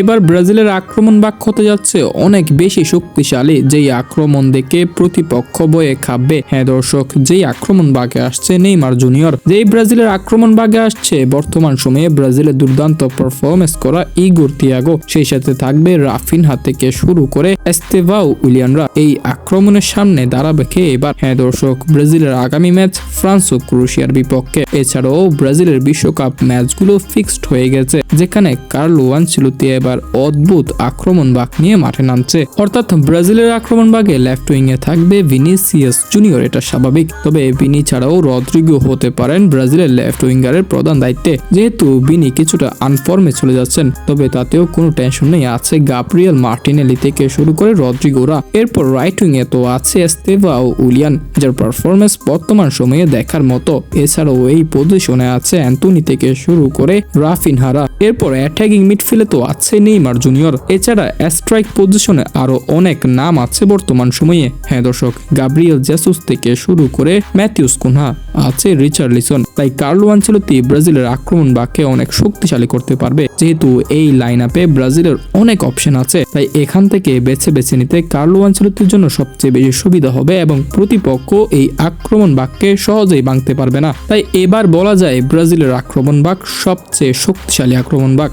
এবার ব্রাজিলের আক্রমণ বাক হতে যাচ্ছে অনেক বেশি শক্তিশালী, যেই আক্রমণ দেখে প্রতিপক্ষ বয়ে খাবে। হ্যাঁ দর্শক, যেই আক্রমণ বাগে আসছে নেইমার জুনিয়র, যেই ব্রাজিলের আক্রমণ বাগে আসছে, বর্তমান সময়ে ব্রাজিলের দুর্দান্ত পারফরমেন্স করা ইগোর তিয়াগো, সেই সাথে থাকবে রাফিনহা থেকে শুরু করে এস্তেভাও উইলিয়ানরা এই আক্রমণের সামনে দাঁড়াবে কে এবার? হ্যাঁ দর্শক, ব্রাজিলের আগামী ম্যাচ ফ্রান্স ও ক্রোয়েশিয়ার বিপক্ষে। এছাড়াও ব্রাজিলের বিশ্বকাপ ম্যাচগুলো ফিক্সড হয়ে গেছে, যেখানে কার্লো আনচেলত্তি এবার অদ্ভুত আক্রমণ বাগ নিয়ে মাঠে নামছে। অর্থাৎ ব্রাজিলের আক্রমণ বাগে লেফট উইং এ থাকবে ভিনিসিয়াস জুনিয়র এটা স্বাভাবিক। তবে বিনি ছাড়াও রদ্রিগো হতে পারেন ব্রাজিলের লেফট উইঙ্গারের প্রধান দায়িত্বে। যেহেতু বিনি কিছুটা আনফর্মে চলে যাচ্ছেন, তবে তাতেও কোনো টেনশন নেই, আছে গাব্রিয়েল মার্টিনেলি থেকে শুরু করে রদ্রিগোরা। এরপর রাইট উইং এ তো আছে এস্তেভা ও উলিয়ান, যার পারফরমেন্স বর্তমান সময়ে দেখার মতো। এছাড়াও এই পজিশনে আছে অ্যান্টনি থেকে শুরু করে রাফিনহারা। এরপর অ্যাটাকিং মিডফিল্ডে তো আছে নেইমার জুনিয়র। এছাড়া স্ট্রাইক পজিশনে আরও অনেক নাম আছে বর্তমান সময়ে। হ্যাঁ দর্শক, গাব্রিয়েল জেসুস থেকে শুরু করে ম্যাথিউস কুনহা আছে রিচার্লিসন। তাই কার্লো আনচেলতি ব্রাজিলের আক্রমণ বাক্যে অনেক শক্তিশালী করতে পারবে। যেহেতু এই লাইন আপে ব্রাজিলের অনেক অপশন আছে। তাই এখান থেকে বেছে বেছে নিতে কার্লো আনচেলতির জন্য সবচেয়ে বেশি সুবিধা হবে এবং প্রতিপক্ষ এই আক্রমণ বাক্যে সহজেই ভাঙতে পারবে না। তাই এবার বলা যায় ব্রাজিলের আক্রমণ বাক সবচেয়ে শক্তিশালী আক্রমণ বাক